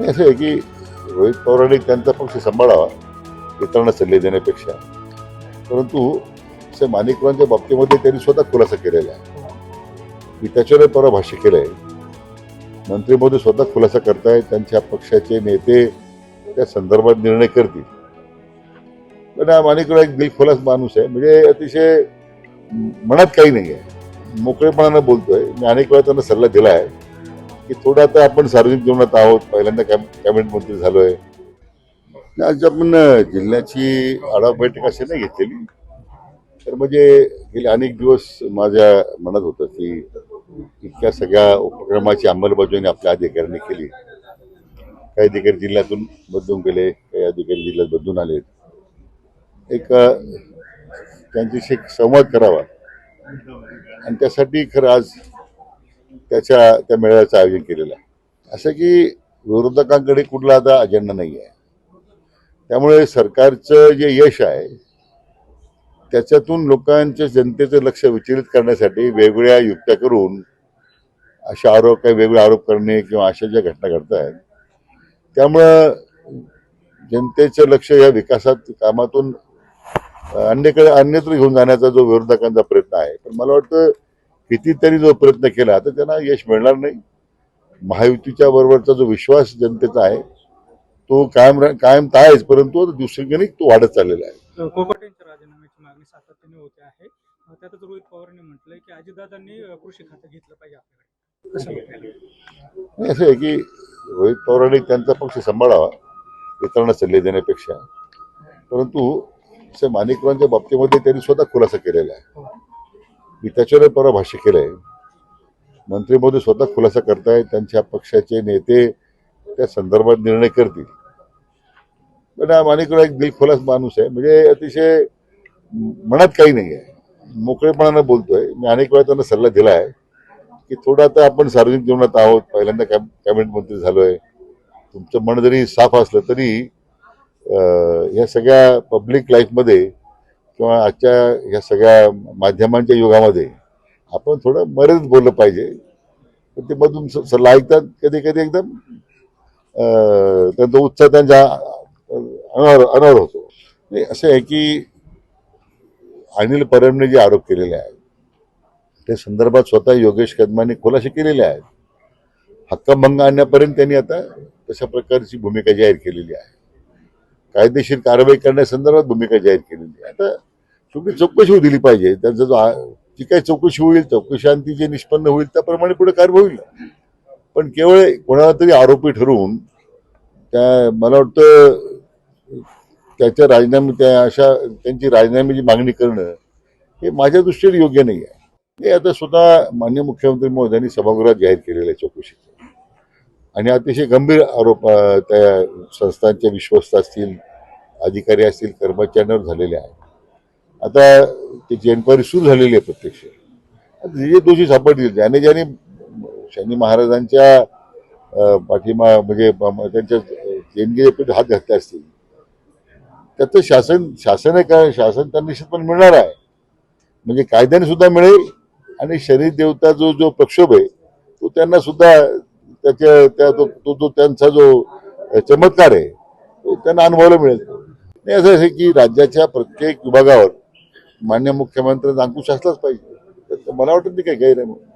नाही, असं आहे की रोहित पवारांनी त्यांचा पक्ष सांभाळावा इतरांना सल्ले देण्यापेक्षा. परंतु असे माणिकरावांच्या बाबतीमध्ये त्यांनी स्वतः खुलासा केलेला आहे. मी त्याच्यावर परवा भाष्य केलं आहे मंत्रीमध्ये स्वतः खुलासा करतायत त्यांच्या पक्षाचे नेते त्या संदर्भात निर्णय करतील. पण हा माणिकराव एक दिलखोलास माणूस आहे. म्हणजे अतिशय मनात काही नाही आहे मोकळेपणानं बोलतोय. मी अनेक वेळा त्यांना सल्ला दिला आहे. की थोडं आता आपण सार्वजनिक जीवनात आहोत. पहिल्यांदा कॅबिनेट मंत्री झालोय. आज आपण जिल्ह्याची आढावा बैठक अशी नाही घेतलेली. तर म्हणजे गेले अनेक दिवस माझ्या मनात होतं की इतक्या सगळ्या उपक्रमाची अंमलबजावणी आपल्या अधिकाऱ्यांनी केली. काही अधिकारी जिल्ह्यातून बदलून गेले काही अधिकारी जिल्ह्यात बदलून आले एक त्यांच्याशी एक संवाद करावा. आणि त्यासाठी खरं आज त्याच्या त्या मेळाव्याचं आयोजन केलेलं आहे. असं की विरोधकांकडे कुठला आता अजेंडा नाही आहे त्यामुळे सरकारचं जे यश आहे त्याच्यातून लोकांच्या जनतेचं लक्ष विचलित करण्यासाठी वेगवेगळ्या युक्त्या करून असे आरोप काही वेगळे आरोप करणे किंवा अशा ज्या घटना घडत आहेत त्यामुळं जनतेचं लक्ष या विकासात कामातून अन्यकडे अन्यत्र घेऊन जाण्याचा जो विरोधकांचा प्रयत्न आहे. पण मला वाटतं कितीतरी जो प्रयत्न केला तर त्यांना यश मिळणार नाही. महायुतीच्या बरोबरचा जो विश्वास जनतेचा आहे तो कायम कायम आहेच परंतु दुसरीकडे तो वाढत चाललेला आहे. कोकट यांच्या राजीनाम्याची मागणी सातत्याने होते आहे. अं, त्यातच रोहित पवारांनी म्हटलंय की अजितदादांनी अं, कृषी खातं घेतलं पाहिजे आपल्याकडे. कसं बघताय? नाही, असं आहे की रोहित पवारांनी त्यांचा पक्ष सांभाळावा इतरांना सल्ले देण्यापेक्षा. परंतु माणिकरावांच्या बाबतीमध्ये त्यांनी स्वतः खुलासा केलेला आहे. मी त्याच्यावर परवा भाष्य केलं आहे मंत्री मोदी स्वतः खुलासा करतायत त्यांच्या पक्षाचे नेते त्या संदर्भात निर्णय करतील. पण हा माणिकराव एक दिलखुलास माणूस आहे म्हणजे अतिशय मनात काही नाही आहे. मोकळेपणानं बोलतोय. मी अनेक वेळा त्यांना सल्ला दिला आहे की थोडं आता आपण सार्वजनिक जीवनात आहोत पहिल्यांदा कॅब कॅबिनेट मंत्री झालोय. तुमचं मन जरी साफ असलं तरी या सगळ्या पब्लिक लाईफमध्ये किंवा आजच्या ह्या सगळ्या माध्यमांच्या युगामध्ये आपण थोडं मर्यादित बोललं पाहिजे. पण ते मधून सल्ला ऐकतात कधी कधी एकदम त्यांचा उत्साह त्यांच्या अनावर अनावर होतो. नाही, असं आहे की अनिल परबने जे आरोप केलेले आहेत त्या संदर्भात स्वतः योगेश कदमांनी खुलासे केलेले आहेत. हक्कभंग आणण्यापर्यंत त्यांनी आता तशा प्रकारची भूमिका जाहीर केलेली आहे. कायदेशीर कारवाई करण्यासंदर्भात भूमिका जाहीर केलेली आहे. आता शेवटी चौकशी होऊ दिली पाहिजे. त्यांचा जो जी काही चौकशी होईल चौकशांती जे निष्पन्न होईल त्याप्रमाणे पुढे कार्य होईल पण केवळ कोणाला तरी आरोपी ठरवून त्या मला वाटतं त्याच्या राजीनामे त्या अशा त्यांची राजीनाम्याची मागणी करणं हे माझ्या दृष्टीने योग्य नाही आहे. हे आता स्वतः मान्य मुख्यमंत्री महोदयांनी सभागृहात जाहीर केलेलं आहे चौकशीचं. आणि अतिशय गंभीर आरोप त्या संस्थांच्या विश्वस्त असतील अधिकारी असतील कर्मचाऱ्यांवर झालेले आहेत. आता त्याची एन्क्वायरी सुरू झालेली आहे प्रत्यक्ष. जे जे दोषी सापडतील ज्याने ज्याने शनी महाराजांच्या पाठीमा म्हणजे त्यांच्या देणगीचे हात घातले असतील त्याचं शासन शासन आहे का? शासन त्यांना निश्चितपणे मिळणार आहे. म्हणजे कायद्याने सुद्धा मिळेल आणि शरीर देवता जो जो प्रक्षोभ आहे तो त्यांना सुद्धा त्याच्या त्या तो तो जो त्यांचा जो चमत्कार आहे तो त्यांना अनुभवायला मिळेल. नाही असं आहे की राज्याच्या प्रत्येक विभागावर मान्य मुख्यमंत्र्यांचा अंकुश असलाच पाहिजे. मला वाटतं ते काही गैर आहे म्हणून